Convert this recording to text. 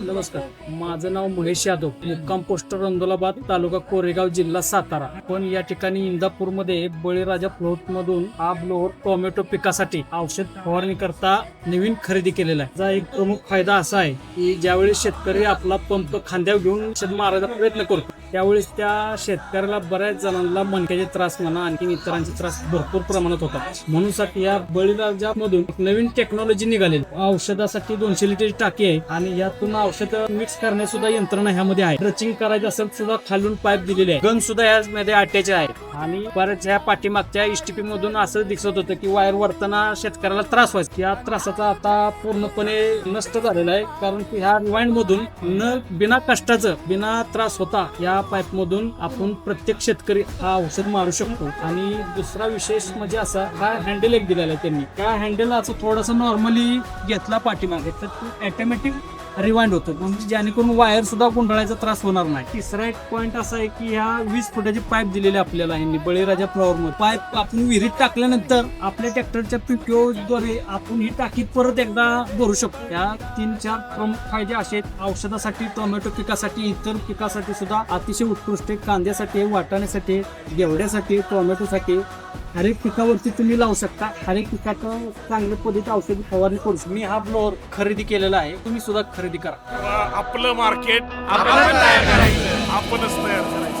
नमस्कार. माझं नाव महेश यादव. मुक्काम पोस्ट रंदोलाबाद तालुका कोरेगाव जिल्हा सातारा. पण या ठिकाणी इंदापूरमध्ये बळीराजा फ्लोट मधून आबलोर टोमॅटो पिकासाठी औषध फवारणी करता नवीन खरेदी केलेला आहे. त्याचा एक प्रमुख फायदा असा आहे की ज्यावेळी शेतकरी आपला पंप खांद्यावर घेऊन औषध मारायचा प्रयत्न करतो त्यावेळेस त्या शेतकऱ्याला बऱ्याच जणांना मणक्याचे त्रास म्हणा आणखी इतरांचे त्रास भरपूर प्रमाणात होतात. म्हणून साठी या बळीराजा मधून नवीन टेक्नॉलॉजी निघालेली औषधासाठी दोनशे लिटरची टाकी आहे आणि यातून औषध मिक्स करण्यासुद्धा यंत्रणा ह्यामध्ये आहे. ड्रचिंग करायचं असेल सुद्धा खालून पाईप दिलेले आहे. गन सुद्धा ह्यामध्ये अटॅच आहे. आणि बऱ्याच ह्या पाठीमागच्या एसटीपी मधून असं दिसत होतं की वायर वरताना शेतकऱ्याला त्रास व्हायचा. या त्रासाचा आता पूर्णपणे नष्ट झालेला आहे. कारण की ह्या रिवाइंड मधून न बिना कष्टाचं बिना त्रास होता या पाईप मधून आपण प्रत्येक शेतकरी हा औषध मारू शकतो. आणि दुसरा विशेष म्हणजे असा हा हँडल एक दिलेला आहे त्यांनी. त्या हँडल असं थोडंसं नॉर्मली घेतला पाठीमागे. तर तो ऑटोमॅटिक रिवाइंड होतो. म्हणजे जेणेकरून वायर सुद्धा गुंडाळायचा त्रास होणार नाही. तिसरा एक पॉईंट असा आहे की ह्या वीस फुटाची पाईप दिलेली आपल्याला ह्यांनी बळीराजा फ्लॉवर मध्ये. पाईप आपण विहिरीत टाकल्यानंतर आपल्या ट्रॅक्टरच्या पीटीओ द्वारे आपण ही टाकी परत एकदा भरू शकतो. या तीन चार प्रमुख फायदे असे आहेत. औषधासाठी टोमॅटो पिकासाठी इतर पिकासाठी सुद्धा अतिशय उत्कृष्ट कांद्यासाठी वाटाण्यासाठी गेवड्यासाठी टोमॅटोसाठी. हर एक पिकावरती तुम्ही लावू शकता. हर एक पिकाचं चांगल्या पद्धती औषधी फवारणी करू शकता. मी हा ब्लोअर खरेदी केलेला आहे. तुम्ही सुद्धा खरेदी करा. आपलं मार्केट आपण तयार करायचं. आपणच तयार करायचं.